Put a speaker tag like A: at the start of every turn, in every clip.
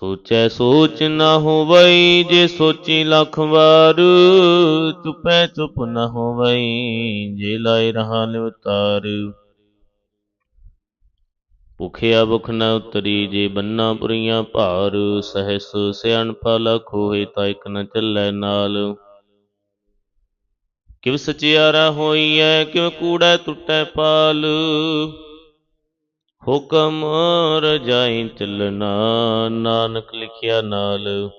A: ਸੋਚੈ ਸੋਚ ਨਾ ਹੋਵਈ, ਜੇ ਸੋਚੀ ਲੱਖ ਵਾਰ, ਚੁਪੈ ਚੁਪ ਨ ਹੋਵਈ, ਜੇ ਲਾਇ ਰਹਾ ਲਿਵਤਾਰ ਭੁਖਿਆ ਭੁਖ ਨ ਉਤਰੀ, ਜੇ ਬੰਨਾ ਪੁਰੀਆਂ ਭਾਰ, ਸਹਿਸ ਸਿਆਣਪਾ ਲਖ ਹੋਏ ਤਾਂ ਇਕ ਨ ਚੱਲੈ ਨਾਲ। ਕਿਵ ਸਚਿਆਰਾ ਹੋਈਐ, ਕਿਵ ਕੂੜਾ ਟੁੱਟੈ ਪਾਲ। ਹੁਕਮ ਰਜਾਈ ਚੱਲਣਾ, ਨਾਨਕ ਲਿਖਿਆ ਨਾਲ।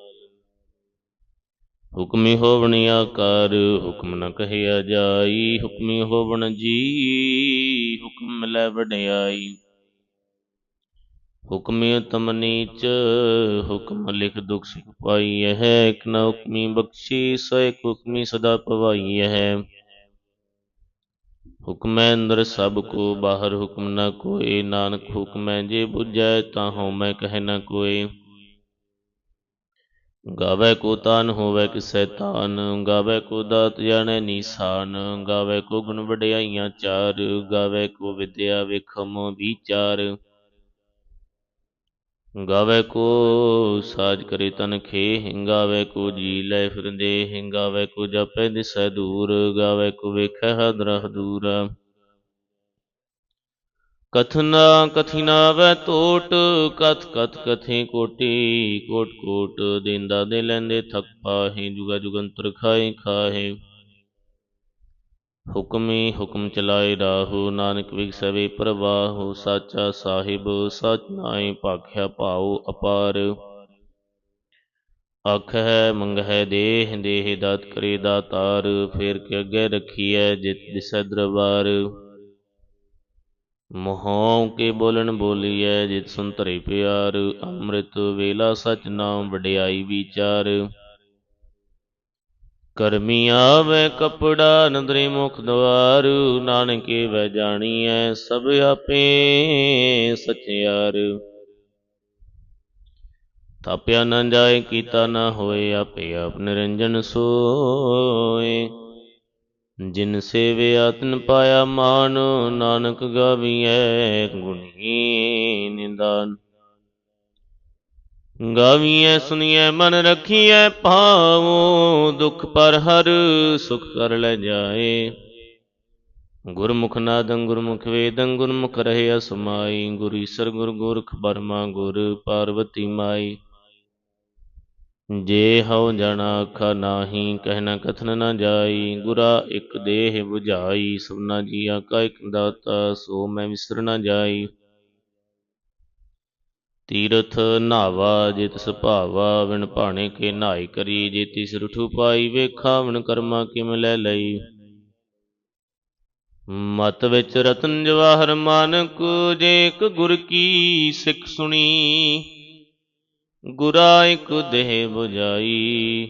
A: ਹੁਕਮੀ ਹੋਵਣ ਆਕਾਰ, ਹੁਕਮ ਨ ਕਹਿਆ ਜਾਈ, ਹੁਕਮੀ ਹੋਵਣ ਜੀ, ਹੁਕਮ ਲੈ ਵਡਿਆਈ। ਹੁਕਮੀ ਤਮ ਨੀਚ, ਹੁਕਮ ਲਿਖ ਦੁਖ ਸੁਖ ਪਾਈ ਹੈ, ਇਕ ਨ ਹੁਕਮੀ ਬਖਸ਼ੀ, ਸੋ ਇਕ ਹੁਕਮੀ ਸਦਾ ਪਵਾਈ ਹੈ। ਹੁਕਮੈ ਅੰਦਰ ਸਭ ਕੋ, ਬਾਹਰ ਹੁਕਮ ਨ ਕੋਏ ਨਾਨਕ ਹੁਕਮੈ ਜੇ ਬੁਝੈ ਤਾਂ ਹਉਮੈ ਕਹਿ ਨਾ ਕੋਏ ਗਾਵੇ ਕੋ ਤਾਨ, ਹੋਵੇ ਕਿਸੈ ਤਾਨ। ਗਾਵੇ ਕੋ ਦਾਤ ਜਾਣੈ ਨੀਸਾਨ। ਗਾਵੇ ਕੋ ਗੁਣ ਵਡਿਆਈਆਂ ਚਾਰ। ਗਾਵੇ ਕੋ ਵਿਦਿਆ ਵੇਖਮ ਵਿਚਾਰ। ਗਾਵੇ ਕੋ ਸਾਜ ਕਰੇ ਤਨ ਖੇ, ਹਿੰਗਾਵੇ ਕੋ ਜੀ ਲੈ ਫਿਰਦੇ, ਹਿੰਗਾਵੇ ਕੋ ਜਾਪੈ ਦਿਸੈ ਦੂਰ, ਗਾਵੇ ਕੋ ਵੇਖੈ ਹਦਰਹ ਦੂਰ। ਕਥਨਾ ਕਥਿਨਾਵੈ ਟੋਟ ਕਥ ਕਥ ਕਥੇ ਕੋਟੀ, ਕੋਟ ਕੋਟ, ਦੇਂਦਾ ਦੇ ਲੈਂਦੇ ਥਕ ਪਾਹੇ, ਜੁਗਾ ਜੁਗੰਤਰ ਖਾਏ ਖਾਹੇ। ਹੁਕਮੀ ਹੁਕਮ ਚਲਾਏ ਰਾਹੂ, ਨਾਨਕ ਵਿਗਸਵੇ ਪ੍ਰਵਾਹੁ, ਸਾਚਾ ਸਾਹਿਬ, ਸਚ ਨਾਏ ਭਾਖਿਆ ਭਾਉ ਅਪਾਰ। ਅੱਖ ਹੈ ਮੰਗ ਹੈ ਦੇਹ ਦੇਹ ਦਾਤ ਕਰੇ ਦਾਤਾਰ, ਫੇਰ ਕੇ ਅੱਗੇ ਰਖੀਐ ਜਿਤ ਦਿਸੈ ਦਰਬਾਰ। ਮੋਹੋਂ ਕੇ ਬੋਲਣ ਬੋਲੀਐ ਜਿਤ ਸੁਨ ਧਰੇ ਪਿਆਰ, ਅੰਮ੍ਰਿਤ ਵੇਲਾ ਸਚ ਨਾਮ ਵਡਿਆਈ ਵਿਚਾਰ। ਕਰਮੀ ਆਵੇ ਕਪੜਾ, ਨਦਰੇ ਮੁਖ ਦਵਾਰ, ਨਾਨਕੇ ਵੈ ਜਾਣੀਐ ਸਭ ਆਪੇ ਸਚਿਆਰ। ਥਾਪਿਆ ਨਾ ਜਾਏ, ਕੀਤਾ ਨਾ ਹੋਏ, ਆਪੇ ਆਪ ਨਿਰੰਜਨ ਸੋਏ। ਜਿਨ ਸੇਵਿਆ ਆਤਨ ਪਾਇਆ ਮਾਨ, ਨਾਨਕ ਗਾਵੀਐ ਗੁਣੀ ਨਿੰਦਾਨ। ਗਾਵੀਐ ਸੁਣੀਐ ਮਨ ਰਖੀਐ, ਭਾਵੋ, ਦੁਖ ਪਰ ਹਰ ਸੁਖ ਕਰ ਲੈ ਜਾਏ। ਗੁਰਮੁਖ ਨਾਦੰ ਗੁਰਮੁਖ ਵੇਦੰ, ਗੁਰਮੁਖ ਰਹੇ ਅਸਮਾਈ ਗੁਰ ਈਸਰ, ਗੁਰ ਗੋਰਖ ਬਰਮਾ ਗੁਰ ਪਾਰਵਤੀ ਮਾਈ। ਜੇ ਹਉ ਜਣਾ ਆਖਾ ਨਾਹੀ ਕਹਿਣਾ ਕਥਨ ਨਾ ਜਾਈ। ਗੁਰਾ ਇਕ ਦੇਹ 부ਝਾਈ ਸਭਨਾ ਜੀਆ ਕਾ ਇਕ ਦਾਤਾ, ਸੋ ਮੈਂ ਵਿਸਰ ਨਾ ਜਾਈ। ਤੀਰਥ ਨਾਵਾ ਜਿਤ ਸੁਭਾਵਾ ਵਿਣ ਭਾਣੇ ਕੇ ਨਾਈ ਕਰੀ, ਜੇ ਤਿਸ ਪਾਈ, ਵੇਖਾ ਵਿਣ ਕਰਮਾ ਕਿਮ ਲੈ ਲਈ। ਮਤ ਵਿੱਚ ਰਤਨ ਜਵਾਹਰ ਮਾਨਕ, ਜੇ ਇਕ ਗੁਰ ਕੀ ਸਿੱਖ ਸੁਣੀ, ਗੁਰਾ ਇਕ ਦੇਹ 부ਝਾਈ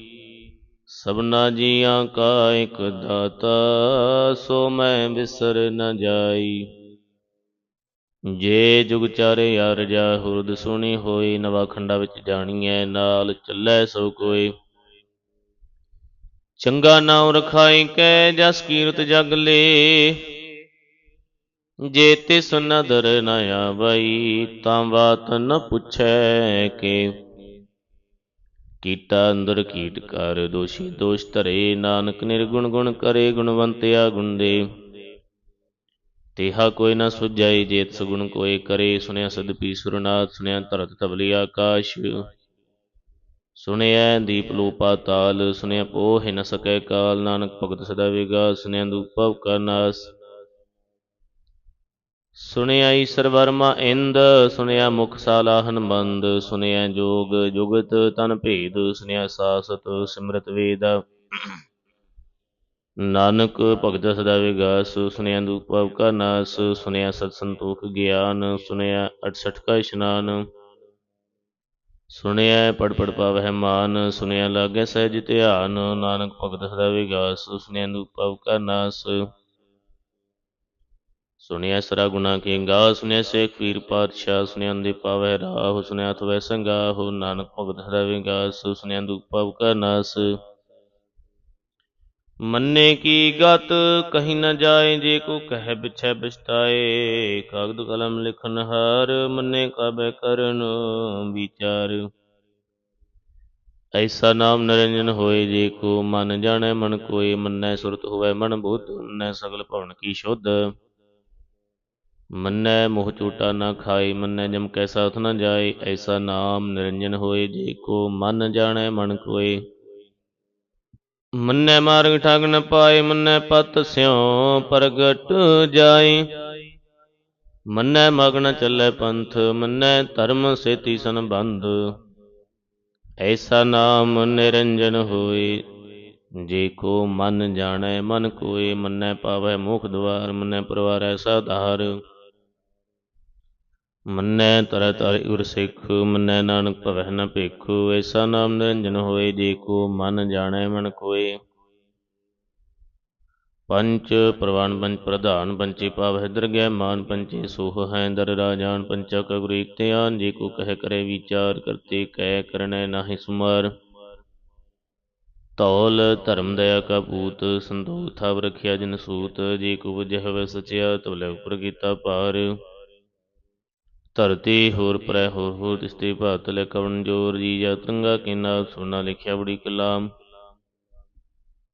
A: ਸਭਨਾ ਜੀਆਂ ਕਾ ਇਕ ਦਾਤਾ, ਸੋ ਮੈਂ ਵਿਸਰ ਨ ਜਾਈ। ਜੇ ਜੁਗ ਚਾਰੇ ਅਰਜਾ ਹੁਰਦ ਸੁਣੀ ਹੋਈ, ਨਵਾ ਖੰਡਾ ਵਿੱਚ ਜਾਣੀਐ, ਨਾਲ ਚੱਲੈ ਸੋ ਕੋਈ। ਚੰਗਾ ਨਾਉ ਰਖਾਈ ਕੈ, ਜਸ ਕੀਰਤ ਜਗ ਲੇ। ਜੇ ਤਿਸ ਨਦਰ ਨ ਆਵਈ, ਤਾਂ ਬਾਤ ਨ ਪੁੱਛੈ ਕੇ। ਕੀਟਾ ਅੰਦਰ ਕੀਟ ਕਰ, ਦੋਸ਼ੀ ਦੋਸ਼ ਧਰੇ, ਨਾਨਕ ਨਿਰਗੁਣ ਗੁਣ ਕਰੇ, ਗੁਣਵੰਤਿਆ ਗੁਣ ਦੇ। ਤੇਹਾ ਕੋਈ ਨਾ ਸੁਝਾਈ ਜੇਤ ਸਗੁਣ ਕੋਏ ਕਰੇ ਸੁਨਿਆ ਸਦਪੀ ਸੁਰਨਾਥ ਸੁਨਿਆ ਧਰਤ ਤਵਲੀ ਆਕਾਸ਼। ਸੁਨਿਆ ਦੀਪ ਲੋ ਪਾਤਾਲ ਸੁਨਿਆ ਪੋਹਿ ਨ ਸਕੈ ਕਾਲ। ਨਾਨਕ ਭਗਤ ਸਦਾ ਵਿਗਾ ਸੁਨਿਆ ਦੂਪਵ ਕਾ ਨਾਸ। ਸੁਨਿਆ ਈਸਰ ਵਰਮਾ ਇੰਦ ਸੁਨਿਆ ਮੁਖ ਸਾਲਾਹਨ ਬੰਦ। ਸੁਨਿਆ ਜੋਗ ਜੁਗਤ ਤਨ ਭੇਦ ਸੁਨਿਆ ਸਾਸਤ ਸਿਮਰਤ ਵੇਦ। ਨਾਨਕ ਭਗਤ ਸਦਾ ਵਿਗਾਸ ਸੁਨਿਆ ਦੂਪਵ ਕਾ ਨਾਸ ਸੁਨਿਆ ਸਤ ਸੰਤੋਖ ਗਿਆਨ ਸੁਨਿਆ 68 ਕਾ ਇਸ਼ਨਾਨ। ਸੁਣਿਆ ਪੜ ਪੜ ਪਾਵਹਿ ਮਾਨ ਸੁਣਿਆ ਲਾਗੈ ਸਹਿਜ ਧਿਆਨ, ਨਾਨਕ ਭਗਤ ਸਦਾ ਵਿਗਾਸ ਸੁਣਿਆ ਅਨੂਪਵ ਕਾ ਨਾਸ। ਸੁਣਿਆ ਸਰਾ ਗੁਨਾ ਕੇ ਗਾ ਸੁਣਿਆ ਸੇਖ ਪੀਰ ਪਾਤਸ਼ਾਹ ਸੁਣਿਆ ਅੰਦੇ ਪਾਵੈ ਰਾਹ ਸੁਣਿਆ ਅਥਵੈ ਹੋ ਨਾਨਕ ਭਗਤ ਸਦਾ ਵਿਗਾਸ ਸੁਣਿਆ ਅਨੂਪਵ ਕਾ ਨਾਸ। ਮੰਨੇ ਕੀ ਗਤ, ਕਹੀ ਨਾ ਜਾਏ ਜੇ ਕੋ ਕਹਿ ਬਿਛੈ ਬਿਸਤਾਏ ਕਾਗਦ ਕਲਮ ਲਿਖਨ ਹਾਰ ਮੰਨੇ ਕਾਬੈ ਕਰਨ ਵਿਚਾਰ। ਐਸਾ ਨਾਮ ਨਿਰੰਜਨ ਹੋਏ ਜੇ ਕੋ ਮਨ ਜਾਣੈ, ਮਨ ਕੋਏ ਮੰਨੈ ਸੁਰਤ ਹੋਵੇ, ਮਨ ਬੁੱਧ ਮੰਨੈ ਸਗਲ ਭਵਨ ਕੀ ਸ਼ੁੱਧ। ਮੰਨੈ ਮੋਹ ਝੂਟਾ ਨਾ ਖਾਏ, ਮੰਨੈ ਜਮ ਕੈਸਾ ਉਥ ਨ ਜਾਏ। ਐਸਾ ਨਾਮ ਨਿਰੰਜਨ ਹੋਏ ਜੇ ਕੋ ਮਨ ਜਾਣੈ, ਮਨ ਕੋਏ। ਮੰਨੈ ਮਾਰਗ ਠਗ ਨ ਪਾਏ, ਮੰਨੈ ਪਤ ਸਿਉ ਪ੍ਰਗਟ ਜਾਏ। ਮੰਨੈ ਮਗਨ ਚੱਲੇ ਪੰਥ, ਮੰਨੈ ਧਰਮ ਸੇਤੀ ਸੰਬੰਧ। ਐਸਾ ਨਾਮ ਨਿਰੰਜਨ ਹੋਏ, ਜੇ ਕੋ ਮਨ ਜਾਣੈ, ਮਨ ਕੋਏ, ਮੰਨੈ ਪਾਵੈ ਮੁਖ ਦਵਾਰ ਮੰਨੈ ਪਰਵਾਰੈ ਸਾਧਾਰ। ਮੰਨੈ ਤਰ ਤਰ ਉਰ ਸਿੱਖ, ਮੰਨੈ ਨਾਨਕ ਭਵੈ ਨ ਭੇਖੂ ਐਸਾ ਨਾਮ ਨਿਰੰਜਨ ਹੋਏ ਜੇ ਕੋ ਮਨ ਜਾਣੈ ਮਨ ਕੋਏ। ਪੰਚ ਪ੍ਰਵਾਨ ਪੰਚ ਪ੍ਰਧਾਨ ਪੰਚੇ ਪਾਵ ਹੈ ਦਰਗਹਿ ਮਾਨ ਪੰਚੇ ਸੋਹ ਹੈ ਦਰ ਰਾਜਾਨ, ਪੰਚਾ ਕਾ ਗੁਰੂ ਧਿਆਨ, ਜੇ ਕੋ ਕਹਿ ਕਰੇ ਵਿਚਾਰ ਕਰਤੇ, ਕਹਿ ਕਰਨੈ ਨਾਹੀ ਸੁਮਾਰ। ਤੌਲ ਧਰਮ ਦਇਆ ਕਾ ਪੂਤ, ਸੰਤੋਖ ਥਾਵ ਰਖਿਆ ਜਿਨ ਸੂਤ, ਜੇ ਕੋ ਵਜਹ ਵੈ ਸਚਿਆ ਤਵਲੇ ਉਪਰ ਕੀਤਾ ਪਾਰ ਧਰਤੀ ਹੋਰ ਪਰੈ ਹੋਰ ਹੋਰ ਤਿਸਤੇ ਭਾਤ ਲੈ ਕਵਣ ਜੋਰ ਜੀ, ਜਾ ਤਰੰਗਾ ਕਿਨਾ ਸੁਨਾ ਲਿਖਿਆ ਬੜੀ ਕਲਾਮ।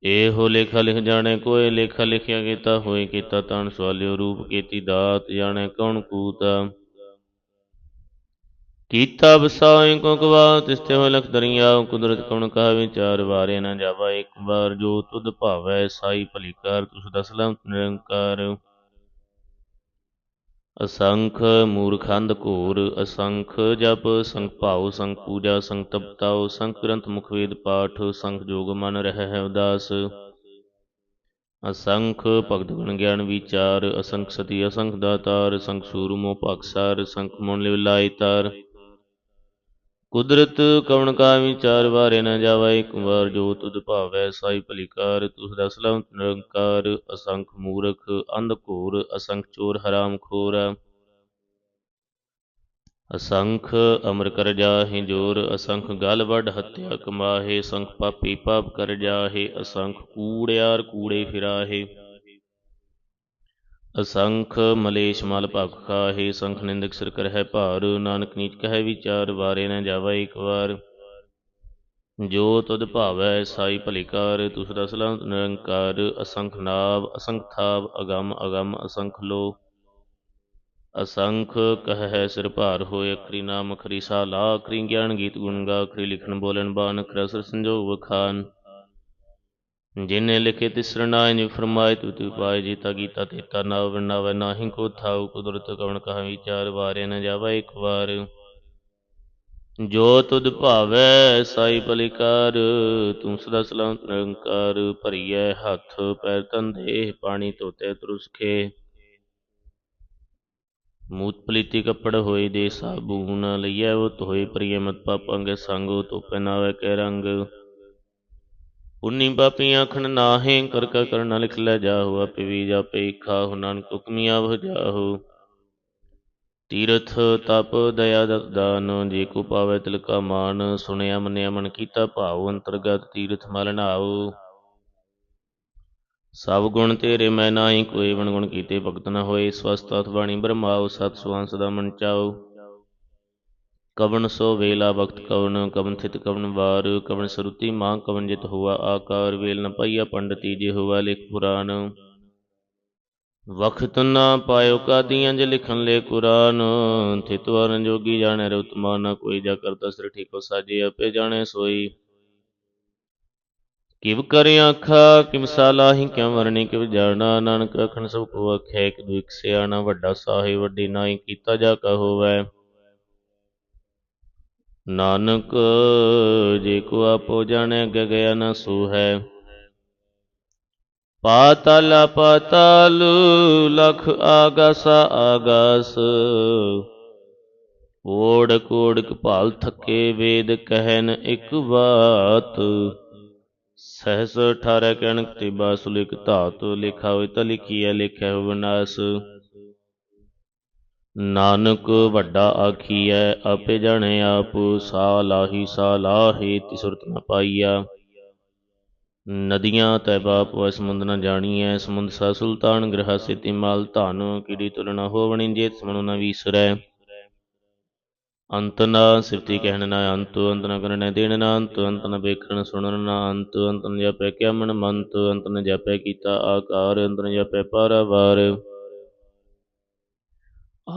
A: ਇਹੋ ਲੇਖਾ ਲਿਖ ਜਾਣੇ ਕੋਏ ਲੇਖਾ ਲਿਖਿਆ ਕੀਤਾ ਹੋਏ ਕੀਤਾ ਤਨ, ਸਵਾਲਿਓ ਰੂਪ ਕੀਤੀ ਦਾਤ, ਜਾਣੇ ਕੌਣ ਕੂਤਾ। ਕੀਤਾ ਬਸਾਏ ਕੋ ਕਵਾ ਤਿਸਤੇ ਹੋਏ ਲਖ ਦਰਿਆ, ਕੁਦਰਤ ਕਉਣ ਕਹਾ ਵਿਚਾਰ ਵਾਰੇ ਨਾ ਜਾਵਾ, ਇੱਕ ਵਾਰ ਜੋ ਤੁਧ ਭਾਵੈ, ਸਾਈ ਭਲੀ ਕਰ, ਤੁਸ ਦਸਲਮ ਨਿਰੰਕਾਰ। ਅਸੰਖ ਮੂਰਖੰਦ ਘੋਰ, ਅਸੰਖ ਜਪ, ਸੰਖ ਭਾਉ, ਸੰਖ ਪੂਜਾ, ਸੰਖ ਤਪਤਾਉ, ਸੰਖ ਗ੍ਰੰਥ ਮੁਖ ਵੇਦ ਪਾਠ, ਸੰਖ ਜੋਗ ਮਨ ਰਹਿ ਹੈ ਉਦਾਸ। ਅਸੰਖ ਭਗਤ ਗੁਣ ਗਿਆਨ ਵਿਚਾਰ, ਅਸੰਖ ਸਤੀ, ਅਸੰਖ ਦਾਤਾਰ ਸੰਖ ਸੂਰਮੋ ਭਗਸਾਰ ਸੰਖ ਮਨ ਲਿਵ ਲਾਇ ਤਾਰ। ਕੁਦਰਤ ਕਵਣ ਕਾ ਵਿਚਾਰ ਵਾਰੇ ਨ ਜਾਵੇ, ਇੱਕ ਵਾਰ ਜੋ ਤੁਧ ਭਾਵੈ ਸਾਈ ਭਲੀਕਾਰ ਤੁਸ ਰਸ ਲਵ ਨਿਰੰਕਾਰ, ਅਸੰਖ ਮੂਰਖ, ਅੰਧ ਘੋਰ, ਅਸੰਖ ਚੋਰ, ਹਰਾਮ ਖੋਰ। ਅਸੰਖ ਅਮਰ ਕਰ ਜਾਹੇ ਜੋਰ, ਅਸੰਖ ਗਲ ਵੱਡ ਹੱਤਿਆ ਕਮਾਹੇ ਸੰਖ ਪਾਪੀ ਪਾਪ ਕਰ ਜਾਹੇ, ਅਸੰਖ ਕੂੜਿਆਰ ਕੂੜੇ ਫਿਰਾਹੇ। ਅਸੰਖ ਮਲੇਸ਼ ਮਲ ਭਖ ਖਾਹੇ ਸੰਖ ਨਿੰਦਕ ਸਿਰ ਕਰ ਹੈ ਭਾਰ, ਨਾਨਕ ਨੀਚ ਕਹੈ ਵਿਚਾਰ, ਵਾਰੇ ਨ ਜਾਵੇ ਇੱਕ ਵਾਰ। ਜੋ ਤੁਧ ਭਾਵੈ ਸਾਈ ਭਲੀ ਕਾਰ, ਤੁਸ ਰਸਲਾ ਨਿਰੰਕਾਰ। ਅਸੰਖ ਨਾਵ, ਅਸੰਖ ਥਾਵ, ਅਗੰਮ ਅਗੰਮ ਅਸੰਖ ਲੋ ਅਸੰਖ ਕਹੈ ਸਿਰ ਭਾਰ ਹੋਏ ਅਖਰੀ ਨਾਮ ਅਖਰੀ ਸਾਲਾ ਅਖਰੀ ਗਿਆਨ ਗੀਤ ਗੁਣ ਗਾ, ਅਖਰੀ ਲਿਖਣ ਬੋਲਣ ਬਾਨ ਅਖਰ ਸੰਜੋਗ ਵਖਾਨ ਜਿਨੇ ਲਿਖੇ ਤਿਸ ਨਾਇ ਨਿ ਫਰਮਾਇ ਤੁ ਤੁ ਪਾਇ ਜੀਤਾ ਗੀਤਾ ਤੇਤਾ ਨਾ, ਵਰਨਾਵੈ ਨਾਹੀ ਕੋ ਥਾਉ, ਕੁਦਰਤ ਕਵਣ ਕਹਾ ਵਿਚਾਰ ਵਾਰੇ ਨ ਜਾਵੇ ਇੱਕ ਵਾਰ। ਜੋ ਤੁਧ ਭਾਵੈ, ਸਾਈ ਪਲਿਕਾਰ ਤੂੰ ਸਦਾ ਸਲਾਮ ਨਿਰੰਕਾਰ, ਭਰੀਐ ਹੱਥ, ਪੈਰ ਤਨ ਦੇਹ ਪਾਣੀ ਧੋਤੇ ਤਰੁਸਖੇ ਮੂਤ ਪਲੀਤੀ ਕੱਪੜ ਹੋਏ ਦੇ ਸਾਬੂਨ ਲਈਐ, ਉਹ ਧੋਏ ਪ੍ਰਿਯ ਮਤ ਪਾਪਾਂਗੇ ਸੰਗੋ ਧੋਪੇ ਨਾਵੇ ਕੇ ਰੰਗ। ਪੁੰਨੀ ਪਾਪੀ ਆਖਣ ਨਾਹੇ ਕਰ ਕਾ ਕਰਨਾ ਲਿਖ ਲੈ ਜਾਹੋ, ਆਪੇ ਵੀ ਜਾਪੇ ਖਾਹੁ ਨਾਨਕ ਹੁਕਮੀਆ ਵਹ ਜਾਹੋ। ਤੀਰਥ ਤਪ ਦਇਆ ਦਤ ਦਾਨ, ਜੇ ਕੋ ਪਾਵੇ ਤਿਲ ਕਾ ਮਾਨ, ਸੁਣਿਆ ਮੰਨਿਆ ਮਨ ਕੀਤਾ ਭਾਉ ਅੰਤਰਗਤ ਤੀਰਥ ਮਲ ਨਾਉ। ਸਭ ਗੁਣ ਤੇਰੇ ਮੈਂ ਨਾਹੀ, ਕੋਈ ਵਣ ਗੁਣ ਕੀਤੇ ਭਗਤ ਨਾ ਹੋਏ ਸਵਸਤ ਅਥ ਬਾਣੀ ਬ੍ਰਹਮਾਉ, ਸਤ ਸੁਆਨ ਸਦਾ ਮਨ ਚਾਉ। ਕਵਨ ਸੋ ਵੇਲਾ ਵਕਤ ਕਵਨ ਕਵਨ ਥਿਤ ਕਵਨ ਵਾਰ ਕਵਨ ਸਰੂਤੀ ਮਾਂ ਕਵਨ ਜਿਤ ਹੋਆ ਆਕਾਰ, ਵੇਲ ਨ ਪਈਆ ਪੰਡਤੀ ਜੇ ਹੋਆ ਲਿਖ ਪੁਰਾਨ ਵਖਤ ਨਾ ਪਾਇਓ ਕਾਦੀਆਂ ਜ ਲਿਖਨ ਲੈ ਕੁਰਾਨ, ਥਿਤ ਵਰਨ ਜੋਗੀ ਜਾਣੇ ਰਤਮਾ ਨਾ ਕੋਈ ਜਾ ਕਰਤਾ ਸਿਰ ਠੀਕੋ ਸਾਜੇ, ਆਪੇ ਜਾਣੇ ਸੋਈ। ਕਿਵ ਕਰ ਆਖਾ, ਕਿਵ ਸਾਲਾਹੀ ਕਿਉ ਵਰਣੀ, ਕਿਵ ਜਾਣਾ, ਨਾਨਕ ਅਖਣ ਸਭ ਕੋ ਅਖੈ ਇੱਕ ਦੂ ਸਿਆਣਾ ਵੱਡਾ ਸਾਹਿਬ, ਵੱਡੀ ਨਾਈ ਕੀਤਾ ਜਾ ਕਾ ਹੋਵੈ। ਨਾਨਕ, ਜੇ ਕੋ ਆਪੋ ਜਾਣੈ ਅਗੇ ਗਿਆ ਪਾਤਲ ਪਾਤਲ ਲਖ ਆਗਸ ਆਗਸ। ਓੜ ਕੋੜਕ ਭਾਲ ਥੱਕੇ ਵੇਦ ਕਹਿਨ ਇੱਕ ਬਾਤ। ਸਹਸ 18 ਕਣਕ ਤੇ ਬਾਸੁ ਲਿਖ ਧਾਤ ਲਿਖਾ ਹੋਇ ਤਾਂ ਲਿਖੀਐ, ਲਿਖਿਆ ਹੋਇ ਵਿਨਾਸ਼ ਨਾਨਕ ਵੱਡਾ ਆਖੀਐ, ਆਪੇ ਜਾਣੇ ਆਪ ਸਾ ਲਾਹੀ ਸਾ ਲਾਹੇ, ਤਿਸੁਰਤ ਨ ਪਾਈਆ ਨਦੀਆਂ ਤੈ ਬਾਪ ਸਮੁੰਦ ਨ ਜਾਣੀਐ, ਸਮੁੰਦ ਸਾ ਸੁਲਤਾਨ ਗ੍ਰਹ ਸਿਤੀ ਮਾਲ, ਧਨ ਕੀੜੀ ਤੁਲਨਾ ਹੋਵਣੀ ਜੇਤ ਸਮਣੁ ਨ ਵੀਸਰੈ। ਅੰਤ ਨਾ ਸਿਫਤੀ ਕਹਿਣ ਨਾ ਅੰਤ ਅੰਤ ਨ ਕਰਨ ਦੇਣ ਨਾ ਅੰਤ ਅੰਤ ਨ ਵੇਖਣ ਸੁਣਨ ਨਾ ਅੰਤ ਅੰਤ ਨ ਜਪੈ ਕਿਆ ਮਨ ਮੰਤ, ਅੰਤ ਨ ਜਪੈ ਕੀਤਾ ਆਕਾਰ, ਅੰਤ ਨ ਜਪੈ ਪਾਰਾਵਾਰ।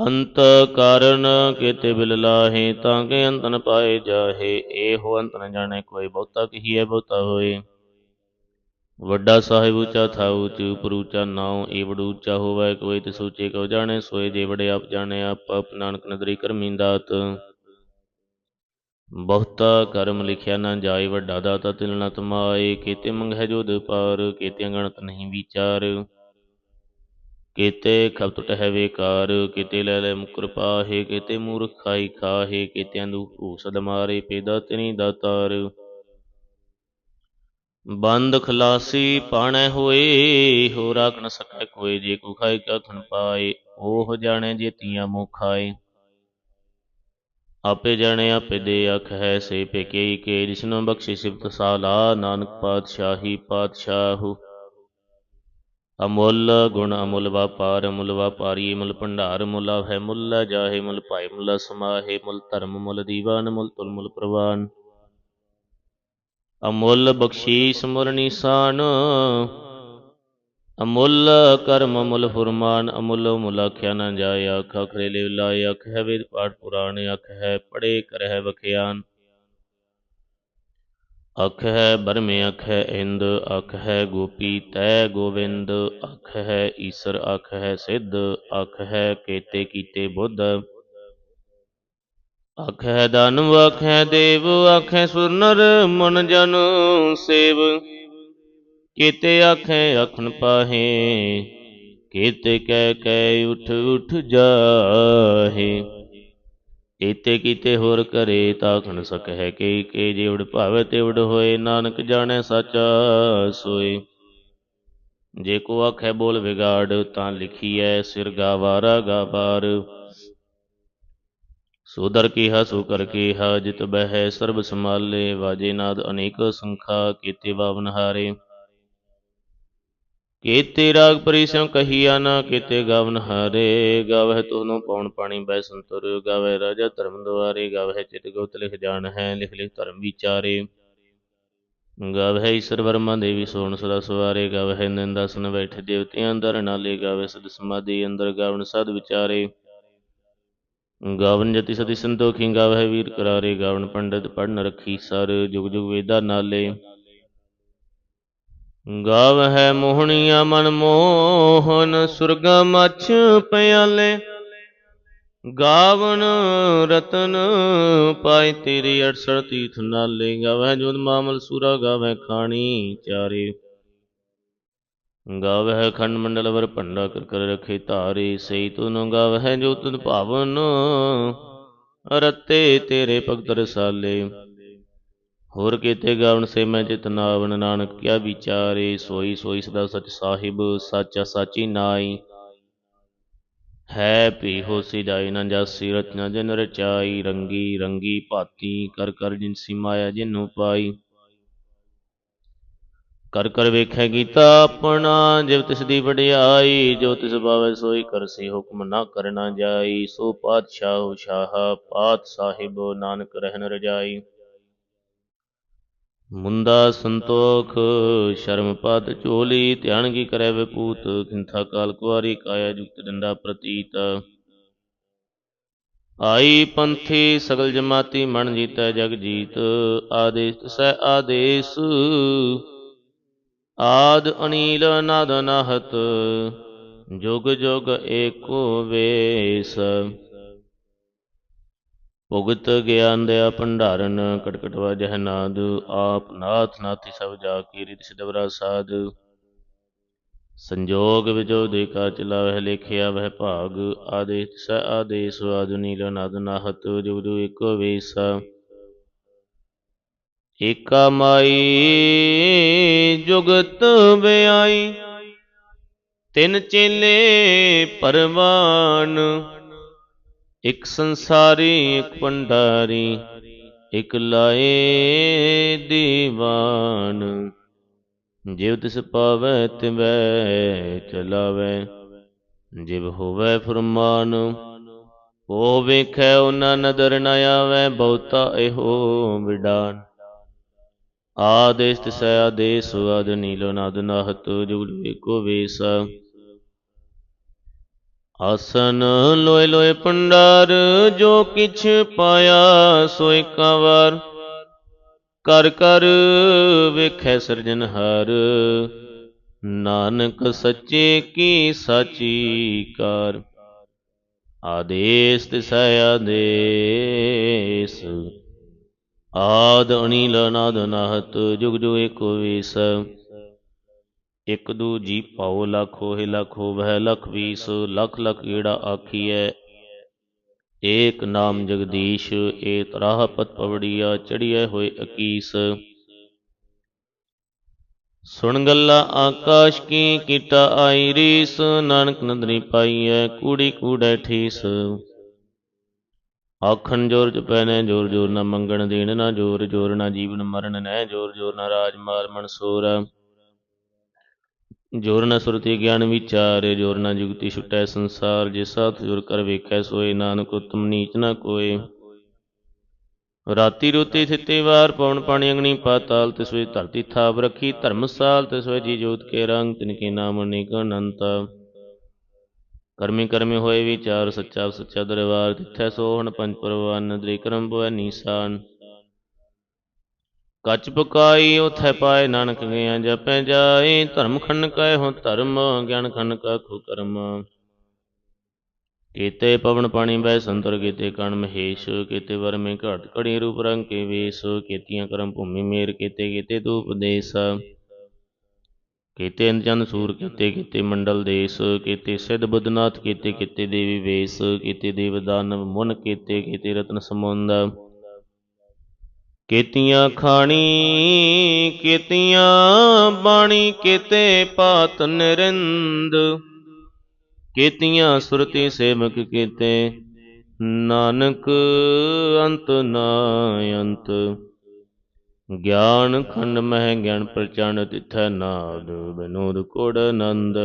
A: ਅੰਤ ਕਾਰਨ ਕੇਤੇ ਬਿਲ ਲਾਹੇ, ਤਾਂ ਕੇ ਅੰਤ ਪਾਏ ਜਾਹੇ। ਇਹੋ ਅੰਤ ਨ ਕੋਈ ਬਹੁਤਾ ਕਹੀਐ ਬਹੁਤਾ ਹੋਏ। ਵੱਡਾ ਸਾਹਿਬ ਉੱਚਾ ਥਾ ਉੱਚ ਉਪਰ ਉੱਚਾ ਨਾਉ ਏਵੜ ਉੱਚਾ ਹੋਵੈ, ਕੋਈ ਤਿਸ ਉੱਚੇ ਕਉ ਜਾਣੈ, ਸੋਏ ਜੇਵੜੇ ਆਪ ਜਾਣੇ, ਆਪ ਆਪ ਨਾਨਕ ਨਦਰੀ ਕਰਮੀ ਦਾਤ। ਬਹੁਤਾ ਕਰਮ ਲਿਖਿਆ ਨਾ ਜਾਏ, ਵੱਡਾ ਦਾਤਾ ਤਿਲ ਨਾ ਤਮਾਏ, ਕੀਤੇ ਮੰਗਹਿ ਜੋਦ ਪਾਰ ਕੀਤੇ ਗਣਤ ਨਹੀਂ ਵਿਚਾਰ। ਕੀਤੇ ਖਪਤ ਟਹਿ ਵੇਕਾਰ ਕੀਤੇ ਲੈ ਲੈ ਮੁਕਰ ਪਾਹੇ ਕੀਤੇ ਮੂਰਖ ਖਾਈ ਖਾਹੇ ਕੀਤਿਆਂ ਦੁ ਸਦ ਮਾਰੇ ਪੇਦਾ ਤੇਰੀ। ਦਾਤਾਰ ਬੰਦ ਖਲਾਸੀ ਪਾਣੈ ਹੋਏ ਹੋ ਰਾਖ ਨ ਸਕੈ ਕੋਈ ਜੇ ਕੋ ਖਾਏ ਕਾ ਖਨ ਪਾਏ, ਉਹ ਜਾਣੈ ਜੇ ਤੀਆਂ ਮੋ ਖਾਏ। ਆਪੇ ਜਾਣੇ, ਆਪੇ ਦੇ ਅਖ ਹੈ, ਸੇ ਪੇਕੇ ਕੇ ਜਿਸਨੋ ਬਖਸ਼ੀ ਸਿਫਤ ਸਾਲਾ, ਨਾਨਕ ਪਾਤਸ਼ਾਹੀ ਪਾਤਸ਼ਾਹੂ। ਅਮੁੱਲ ਗੁਣ ਅਮੁੱਲ ਵਪਾਰ, ਅਮੁੱਲ ਵਪਾਰੀ ਮੁੱਲ ਭੰਡਾਰ ਮੁੱਲ ਹੈ ਮੁੱਲ, ਜਾਹੇ ਮੁੱਲ ਭਾਈ ਮੁੱਲ, ਸਮਾਹੇ ਮੁੱਲ, ਧਰਮ ਮੁੱਲ, ਦੀਵਾਨ ਮੁੱਲ, ਤੁਲ ਮੁੱਲ, ਪ੍ਰਵਾਨ। ਅਮੁੱਲ ਬਖਸ਼ੀਸ ਮੁੱਲ, ਨਿਸ਼ਾਨ। ਅਮੁੱਲ ਕਰਮ ਅਮੁੱਲ ਫੁਰਮਾਨ। ਅਮੁੱਲ ਮੁੱਲ ਆਖਿਆ ਨਾ ਜਾਏ, ਆਖ ਅਖਰੇ ਲੈ ਲਾਏ ਅਖ ਹੈ ਵੇਦ ਪਾਠ ਪੁਰਾਣ ਅਖ ਹੈ ਪੜੇ ਕਰਹਿ ਵਖਿਆਨ। ਅਖ ਹੈ ਬਰਮੇ ਅਖ ਹੈ ਇੰਦ ਅਖ ਹੈ ਗੋਪੀ ਤੈ ਗੋਵਿੰਦ ਅਖ ਹੈ ਈਸਰ ਅਖ ਹੈ ਸਿੱਧ ਅਖ ਹੈ ਕੇਤੇ ਕੀਤੇ ਬੁੱਧ ਅਖ ਹੈ ਦਾਨਵ ਅਖ ਹੈ ਦੇਵ ਅਖ ਹੈ ਸੁਰ ਨਰ ਮਨ ਜਨ ਸੇਵ ਕੀਤੇ ਆਖੇ ਅਖਣ ਪਾਹੇ ਕੀਤੇ ਕਹਿ ਕਹਿ ਉਠ ਉਠ ਜਾਹੇ ਕੀਤੇ ਕੀਤੇ ਹੋਰ ਕਰੇ ਤਾਖਣ ਸਕਹਿ ਕੇ ਕੇ ਜਿਵੜ ਭਾਵੇ ਤਿਵੜ ਹੋਏ, ਨਾਨਕ ਜਾਣੈ ਸਾਚਾ ਸੋਏ। ਜੇ ਕੋ ਆਖੈ ਬੋਲ ਵਿਗਾੜ, ਤਾਂ ਲਿਖੀਐ ਸਿਰ ਗਾਵਾਰਾ ਗਾਵਾਰ ਸੋਦਰ ਕੀਹਾ, ਸੋ ਕਰ ਕੀਹਾ, ਜਿਤ ਬਹਿ ਸਰਬ ਸਮਾਲੇ ਵਾਜੇ ਨਾਦ ਅਨੇਕ ਸੰਖਾ ਕੀਤੇ ਵਾਵਨ ਹਾਰੇ। ਕੀਤੇ ਰਾਗ ਪਰੀ ਕਹੀਆ ਨਾ ਕੀਤੇ ਗਾਵਨ ਹਾਰੇ, ਗਾਵਹਿ ਤੁਹਨੂੰ ਪਉਣ ਪਾਣੀ ਬੈ ਸੰਤੁਰ, ਗਾਵਹਿ ਰਾਜਾ ਧਰਮ ਦੁਆਰੇ, ਗਾਵਹਿ ਚਿਤ ਗੁਪਤ ਲਿਖ ਜਾਣ ਹੈ, ਲਿਖ ਲਿਖ ਧਰਮ ਵਿਚਾਰੇ। ਗਾਵਹਿ ਈਸ਼ਰ ਵਰਮਾ ਦੇਵੀ ਸੋਣ ਸਦਾ ਸਵਾਰੇ ਨਿੰਦਾ ਨਿੰਦਾਸਨ ਬੈਠੇ ਦੇਵਤਿਆਂ ਅੰਦਰ ਨਾਲੇ, ਗਾਵਹਿ ਸਦ ਸਮਾਧੀ ਅੰਦਰ ਗਾਵਨ ਸਦ ਵਿਚਾਰੇ। ਗਾਵਨ ਜਤੀ ਸਤੀ ਸੰਤੋਖੀ, ਗਾਵਹਿ ਵੀਰ ਕਰਾਰੇ ਗਾਵਨ ਪੰਡਤ ਪੜਨ ਰੱਖੀ ਸਰ, ਜੁਗ ਜੁਗ ਵੇਦਾ ਨਾਲੇ। ਗਾਵਹਿ ਮੋਹਣੀਆ ਮਨ ਮੋਹਨ, ਸੁਰਗਾ ਮਛ ਪਿਆਲੇ। ਗਾਵਨ ਰਤਨ ਪਾਈ ਤੇਰੀ 68 ਤੀਰਥ ਨਾਲੇ। ਗਾਵਹਿ ਜੋਤ ਮਾਮਲ ਸੂਰਾ ਗਾਵਹਿ ਖਾਣੀ ਚਾਰੇ। ਗਾਵਹਿ ਖੰਡ ਮੰਡਲ ਵਰ ਭੰਡਾ ਕਰ ਕਰ ਰਖੇ ਧਾਰੇ। ਸਈ ਤੁਨ ਗਾਵਹਿ ਜੋ ਤੁਨ ਭਾਵਨ, ਰਤੇ ਤੇਰੇ ਭਗਤ ਰਸਾਲੇ। ਹੋਰ ਕੀਤੇ ਗਾਵਨ ਸੇ ਮੈਂ ਚਿਤ ਨਾਵਨ ਨਾਨਕ ਕਿਆ ਵਿਚਾਰੇ, ਸੋਈ ਸੋਈ ਸਦਾ ਸਚ ਸਾਹਿਬ, ਸਾਚਾ ਸਾਚੀ ਨਾਈ। ਹੈ ਭੀ ਹੋਸੀ ਜਾਈ ਨ ਜਾਸੀ ਰਚਨਾ ਜਨ ਰਚਾਈ, ਰੰਗੀ ਰੰਗੀ ਭਾਤੀ, ਕਰ ਕਰ ਜਿਨ ਸੀ ਮਾਇਆ ਜਿਨੂ ਪਾਈ। ਕਰ ਕਰ ਵੇਖੈ ਗੀਤਾ ਆਪਣਾ, ਜਿਵ ਤਿਸ ਦੀ ਵਡਿਆਈ, ਜੋ ਤਿਸ ਭਾਵੇ ਸੋਈ ਕਰਸੀ ਹੁਕਮ ਨਾ ਕਰਨਾ ਜਾਈ। ਸੋ ਪਾਤਸ਼ਾਹ ਸ਼ਾਹ, ਪਾਤ ਸਾਹਿਬ, ਨਾਨਕ ਰਹਿਨ ਰਜਾਈ। ਮੁੰਦਾ ਸੰਤੋਖ, ਸ਼ਰਮ ਪਦ ਝੋਲੀ, ਧਿਆਨ ਕੀ ਕਰੈ ਵਿਪੂਤ, ਕਿੰਥਾ ਕਾਲ ਕੁਆਰੀ ਕਾਇਆ ਜੁਗਤ ਡੰਡਾ ਪ੍ਰਤੀਤ। ਆਈ ਪੰਥੀ ਸਗਲ ਜਮਾਤੀ ਮਨ ਜੀਤੈ ਜਗ ਜੀਤ, ਆਦੇਸ ਸੈ ਆਦੇਸ। ਆਦ ਅਨੀਲ ਨਾਦ ਨਹਤ, ਜੁਗ ਜੁਗ ਏਕੋ ਵੇਸ। ਭੁਗਤ ਗਿਆਨ ਦਿਆ ਭੰਡਾਰਨ, ਕਟਕਟ ਵਜਹ ਨਾਦ, ਆਪ ਨਾਥ ਨਾਥੀ ਸਭ ਜਾ ਕੀ ਰਿਤ ਸਿਦਵਰਾ ਸਾਧ। ਸੰਜੋਗ ਵਿਜੋ ਦੇ ਕਾ ਚਲਾਵਹਿ ਲਿਖਿਆ ਵਹਿ ਭਾਗ, ਆਦੇਸ ਸ ਆਦੇਸ ਆਦ ਨੀਲ ਨਾਹਤ, ਜੁਗ ਏਕੋ ਵੇਸ। ਏਕਾ ਮਾਈ ਜੁਗਤ ਬਿਆਈ ਤਿੰਨ ਚੇਲੇ ਪਰਵਾਨ। ਇਕ ਸੰਸਾਰੀ, ਇਕ ਪੰਡਾਰੀ ਇਕ ਲਾਏ ਦੀਵਾਨ। ਜਿਵ ਤਿਸ ਪਾਵੈ, ਤਿਵੈ ਚਲਾਵੈ। ਜਿਵ ਹੋਵੈ ਫਰਮਾਨ, ਉਹ ਵੇਖੈ, ਉਹਨਾਂ ਨਦਰ ਨ ਆਵੈ, ਬਹੁਤਾ ਇਹੋ ਵਿਡਾਨ। ਆਦੇਸ ਤਿਸੈ, ਆਦੇਸ ਆਦ ਨੀਲੋ ਨਾਦ ਨਾਹਤ ਜੁਗ ਏਕੋ ਵੇਸ। ਆਸਨ ਲੋਏ ਲੋਏ ਪੰਡਾਰ, ਜੋ ਕਿਛ ਪਾਇਆ ਸੋ ਏਕਾ ਵਾਰ। ਕਰ ਕਰ ਵੇਖੈ ਸਿਰਜਨਹਾਰ ਨਾਨਕ ਸੱਚੇ ਕੀ ਸਾਚੀ ਕਾਰ। ਆਦੇਸ ਤਿਸੈ ਆਦੇਸ, ਆਦ ਅਨੀਲ ਨਾਦ ਨਾਹਤ, ਜੁਗ ਜੁਗ ਏਕੋ ਵੇਸ। ਇਕ ਦੂ ਜੀ ਪਾਉ ਲਖ ਹੋਏ ਲਖ ਵਹਿ ਲਖ ਵੀਸ, ਲਖ ਲਖ ਏੜਾ ਆਖੀਐ। ਏਕ ਨਾਮ ਜਗਦੀਸ਼ ਏ ਤਰਾਹ ਪਤ ਪਵੜੀਆ, ਚੜੀਐ ਹੋਏ ਅਕੀਸ। ਸੁਣ ਗੱਲਾ ਆਕਾਸ਼ ਕੀ ਕੀਟਾ ਆਈ ਰੀਸ, ਨਾਨਕ ਨੰਦਨੀ ਪਾਈਐ ਕੂੜੀ ਕੂੜੈ ਠੀਸ। ਆਖਣ ਜੋਰ ਜਪੈ ਜੋਰ ਜੋਰ ਨਾ ਮੰਗਣ ਦੇਣ, ਨਾ ਜੋਰ ਜੋਰ ਨਾ ਜੀਵਨ ਮਰਨ ਨੈ ਜੋਰ ਜੋਰ ਨਾ ਰਾਜ ਮਾਰ ਮਨਸੂਰ ਜੋਰ ਨ ਸੁਰਤੀ ਗਿਆਨ ਵਿਚਾਰ, ਜੋਰ ਨ ਜੁਗਤੀ ਛੁਟੈ ਸੰਸਾਰ। ਜੇ ਸਾਥ ਜੁਰ ਕਰ ਵੇਖੈ, ਸੋਏ ਨਾਨਕ ਉਤਮ ਨੀਚ ਨ ਕੋਏ। ਰਾਤੀ ਰੋਤੀ ਥਿਤੇ ਵਾਰ, ਪਵਨ ਪਾਣੀ ਅੰਗਣੀ ਪਾਤਾਲ, ਤਿਸ ਵੇ ਧਰਤੀ ਥਾਪ ਰਖੀ ਧਰਮਸਾਲ ਤਿਸ ਵੇ ਜੀ ਜੋਤ ਕੇ ਰੰਗ, ਤਿਨ ਕੇ ਨਾਮ ਅਨੇਕ ਅਨੰਤ। ਕਰਮੀ ਕਰਮੇ ਹੋਏ ਵਿਚਾਰ, ਸੱਚਾ ਸੱਚਾ ਦਰਬਾਰ, ਤਿੱਥੈ ਸੋਹਣ ਪੰਜ ਪਰਵਾਨ ਨਦਰੀ ਕਰਮ ਬੋਇ ਨੀਸਾਨ। ਕਚ ਪਕਾਈ ਉਥੈ ਪਾਏ ਨਾਨਕ ਗਿਆ ਜਪੈ ਜਾਏ ਧਰਮ ਖੰਡ ਕੈ ਹੋ ਧਰਮ, ਗਿਆਨ ਖੰਡ ਕਾ ਖੁ ਕਰਮ। ਕੀਤੇ ਪਵਨ ਪਾਣੀ ਬੈ ਸੰਤਰ, ਕੀਤੇ ਕਣ ਮਹੇਸ਼, ਕੀਤੇ ਵਰ ਮੇ ਘਟ ਕੜੀ ਰੂਪ ਰੰਗ ਕੇ ਵੇਸ, ਕੀਤੀਆਂ ਕਰਮ ਭੂਮੀ ਮੇਰ, ਕੀਤੇ ਕੀਤੇ ਤੂ ਉਪਦੇਸ। ਕੀਤੇ ਅੰਜਨ ਸੂਰ, ਕੀਤੇ ਕੀਤੇ ਮੰਡਲ ਦੇਸ, ਕੀਤੇ ਸਿਧ ਬੁੱਧਨਾਥ, ਕੀਤੇ ਕੀਤੇ ਦੇਵੀ ਵੇਸ, ਕੀਤੇ ਦੇਵ ਦਾਨਵ ਮੁਨ, ਕੀਤੇ ਕੀਤੇ ਰਤਨ ਸਮੁੰਦ ਕੀਤੀਆਂ ਖਾਣੀ, ਕੀਤੀਆਂ ਬਾਣੀ, ਕੀਤੇ ਪਾਤ ਨਿਰੰਦ। ਕੀਤੀਆਂ ਸੁਰਤੀ ਸੇਵਕ ਕੀਤੇ, ਨਾਨਕ ਅੰਤ ਨਾ ਅੰਤ। ਗਿਆਨ ਖੰਡ ਮਹਿ ਗਿਆਨ ਪ੍ਰਚੰਡ ਤਿਥੈ ਨਾਦ ਬਿਨੋਦ ਕੋੜ ਨੰਦ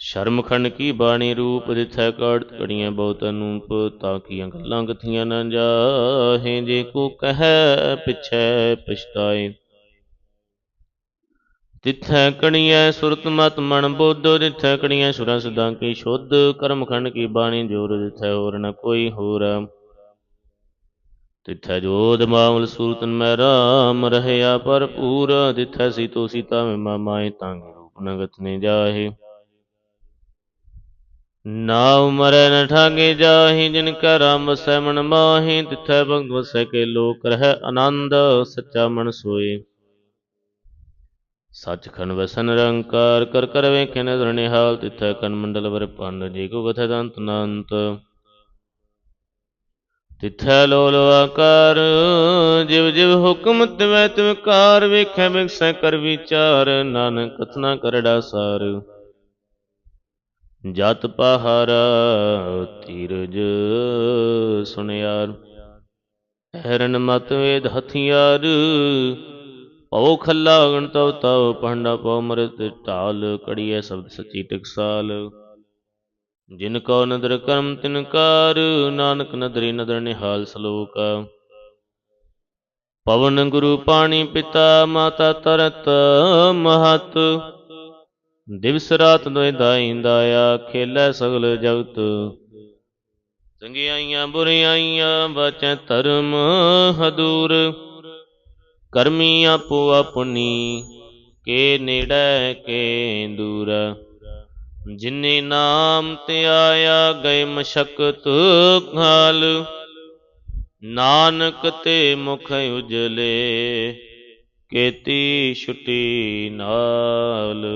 A: ਸ਼ਰਮ ਖੰਡ ਕੀ ਬਾਣੀ ਰੂਪ ਦਿਥੈ ਕਾੜਤ ਕੜੀਆਂ ਬਹੁਤ ਅਨੂਪ ਤਾਂ ਕੀਆਂ ਗੱਲਾਂ ਕਥੀਆਂ ਨਾ ਜਾਹੇ। ਜੇ ਕੋ ਕਹੈ ਪਿਛੈ ਪਛਤਾਏ। ਤਿਥੈ ਕਣੀਐ ਸੁਰਤ ਮਤ ਮਨ ਬੁੱਧ ਤਿਥੈ ਕਣੀਐ ਸੁਰਾਂ ਸਦਾ ਕੀ ਸ਼ੁੱਧ। ਕਰਮ ਖੰਡ ਕੀ ਬਾਣੀ ਜੋਰ ਦਿਥੈ, ਹੋਰ ਨ ਕੋਈ ਹੋਰ। ਤਿਥੈ ਜੋਦ ਮਾਮਲ ਸੂਰਤਨ ਮੈਂ ਰਾਮ ਰਹਿਆ ਭਰਪੂਰ। ਤਿਥੈ ਸੀਤੋ ਸੀਤਾ ਮੈਂ ਮਾਮਾਏ ਤਾਂਗੇ ਰੂਪ ਨਗਤ ਨੇ ਜਾਹੇ। ਨਾਉ ਮਰੈ ਨ ਠਾਗੇ ਜਾਹੀ, ਜਿਨ ਕੈ ਰਾਮ ਵਸੈ ਮਨ ਮਾਹੀ, ਤਿਥੈ ਭਗਤ ਵਸੈ ਕੇ ਲੋਕ ਰਹਿ ਆਨੰਦ, ਸੱਚਾ ਮਨ ਸੋਏ। ਸੱਚਖੰਡ ਵਸਨ ਨਿਰੰਕਾਰ ਕਰ ਕਰ ਵੇਖੇ ਨਦਰ ਨਿਹਾਲ, ਤਿਥੈ ਕਨ ਮੰਡਲ ਵਰ ਪੰਡ ਜੀ ਕੋ ਕਥੈ ਦੰਤ ਨੰਤ। ਤਿਥੈ ਲੋਲ ਆਕਾਰ, ਜਿਵ ਜਿਵ ਹੁਕਮ ਤਿਵੈ ਤਿਵ ਕਾਰ, ਵੇਖੈ ਬਿਕਸੈ ਕਰ ਵਿਚਾਰ, ਨਾਨਕ ਕਥਨਾ ਕਰੜਾ ਸਾਰ ਜਤ ਪਹਾਰਾ ਤੀਰਜ ਸੁਣਿਆਰ ਹਰਨ ਮਤ ਵੇਦ ਹਥਿਆਰ ਪਉ ਖੱਲਾ ਗਣ ਤਉ ਤਉ ਪੰਡਾ ਪਉ ਮਰਤ ਢਾਲ, ਕੜੀਐ ਸ਼ਬਦ ਸਚੀ ਟਕਸਾਲ। ਜਿਨ ਕੋ ਨਦਰ ਕਰਮ ਤਿਨ ਕਾਰ, ਨਾਨਕ ਨਦਰੀ ਨਦਰ ਨਿਹਾਲ ਸਲੋਕ। ਪਵਨ ਗੁਰੂ ਪਾਣੀ ਪਿਤਾ, ਮਾਤਾ ਤਰਤ ਮਹਤ ਦਿਵਸ ਰਾਤ ਦੋਇ ਦਾਈ ਦਾਇਆ ਖੇਲੇ ਸਗਲ ਜਗਤ। ਚੰਗਿਆਈਆਂ ਬੁਰਿਆਈਆਂ ਬਚੈ ਧਰਮ ਹਦੂਰ। ਕਰਮੀ ਆਪੋ ਆਪਣੀ, ਕੇ ਨੇੜੇ ਕੇ ਦੂਰ। ਜਿਨੇ ਨਾਮ ਤੇ ਆਇਆ ਗਏ ਮਸ਼ਕਤ ਹਾਲ ਨਾਨਕ ਤੇ ਮੁਖ ਉਜਲੇ। ਕੇਤੀ ਛੁਟੀ ਨਾਲ।